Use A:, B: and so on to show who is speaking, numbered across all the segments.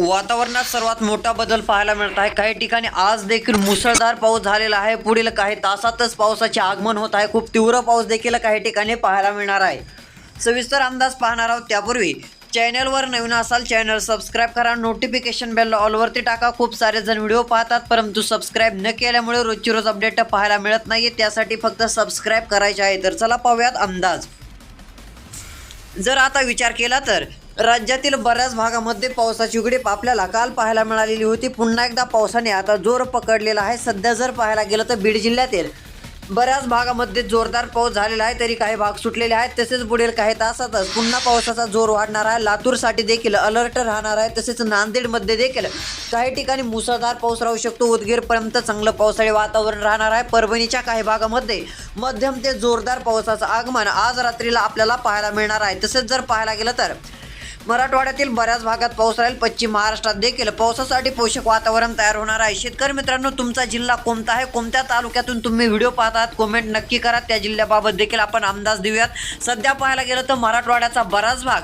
A: वातावरणात सर्वात मोठा बदल पाहायला मिळत आहे. काही ठिकाणी आज देखील मुसळधार पाऊस झालेला आहे. पुढील काही तासातच पावसाचे आगमन होत आहे. खूप तीव्र पाऊस देखील काही ठिकाणी पाहायला मिळणार आहे. सविस्तर अंदाज पाहणार आहोत. त्यापूर्वी चॅनलवर नवीन असाल चॅनल सबस्क्राईब करा. नोटिफिकेशन बेल ऑलवरती टाका. खूप सारे जण व्हिडिओ पाहतात परंतु सबस्क्राईब न केल्यामुळे रोजची रोज अपडेट पाहायला मिळत नाही त्यासाठी फक्त सबस्क्राईब करायचे आहे. तर चला पाहूयात अंदाज. जर आता विचार केला तर राज्यातील बऱ्याच भागामध्ये पावसाची उघडीप आपल्याला काल पाहायला मिळालेली होती. पुन्हा एकदा पावसाने आता जोर पकडलेला आहे. सध्या जर पाहायला गेलं तर बीड जिल्ह्यातील बऱ्याच भागामध्ये जोरदार पाऊस झालेला आहे. तरी काही भाग सुटलेले आहेत. तसेच पुढील काही तासातच पुन्हा पावसाचा जोर वाढणार आहे. लातूरसाठी देखील अलर्ट राहणार आहे. तसेच नांदेडमध्ये देखील काही ठिकाणी मुसळधार पाऊस राहू शकतो. उदगीरपर्यंत चांगलं पावसाळी वातावरण राहणार आहे. परभणीच्या काही भागामध्ये मध्यम ते जोरदार पावसाचं आगमन आज रात्रीला आपल्याला पाहायला मिळणार आहे. तसेच जर पाहायला गेलं तर मराठवाड्यातील बऱ्याच भागात पाऊस राहील. पश्चिम महाराष्ट्रात देखील पावसासाठी पोषक वातावरण तयार होणार आहे. शेतकरी मित्रांनो तुमचा जिल्हा कोणता आहे? कोणत्या तालुक्यातून तुम्ही व्हिडिओ पाहतात कमेंट नक्की करा. त्या जिल्ह्याबाबत देखील आपण अंदाज देऊयात. सध्या पाहायला गेलं तर मराठवाड्याचा बराच भाग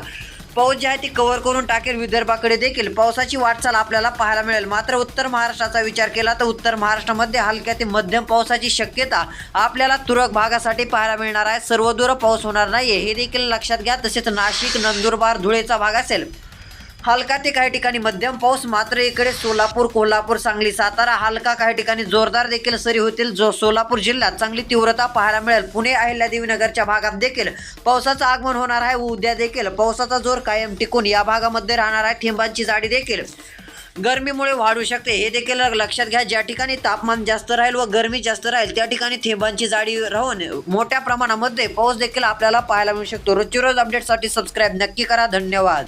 A: पाऊस जी आहे ती कव्हर करून टाकेल विदर्भाकडे देखील. पावसाची वाटचाल आपल्याला पाहायला मिळेल. मात्र उत्तर महाराष्ट्राचा विचार केला तर उत्तर महाराष्ट्रामध्ये हलक्या ते मध्यम पावसाची शक्यता आपल्याला तुरळक भागासाठी पाहायला मिळणार आहे. सर्वदूर पाऊस होणार नाहीये. हे देखील लक्षात घ्या. तसेच नाशिक नंदुरबार धुळेचा भाग असेल. हलका ते काही ठिकाणी मध्यम पाऊस मात्र इकडे सोलापूर कोल्हापूर सांगली सातारा हलका काही ठिकाणी जोरदार देखील सरी होतील. जो सोलापूर जिल्ह्यात चांगली तीव्रता पाहायला मिळेल. पुणे अहिल्यादेवी नगरच्या भागात देखील पावसाचं आगमन होणार आहे. उद्या देखील पावसाचा जोर कायम टिकून या भागामध्ये राहणार आहे. ठिंबांची जाडी देखील गरमीमुळे वाढू शकते. हे देखील लक्षात घ्या. ज्या ठिकाणी तापमान जास्त राहील व गरमी जास्त राहील त्या ठिकाणी थेंबांची जाडी राहून मोठ्या प्रमाणामध्ये पाऊस देखील आपल्याला पाहायला मिळू शकतो. रोजची रोज अपडेटसाठी सबस्क्राईब नक्की करा. धन्यवाद.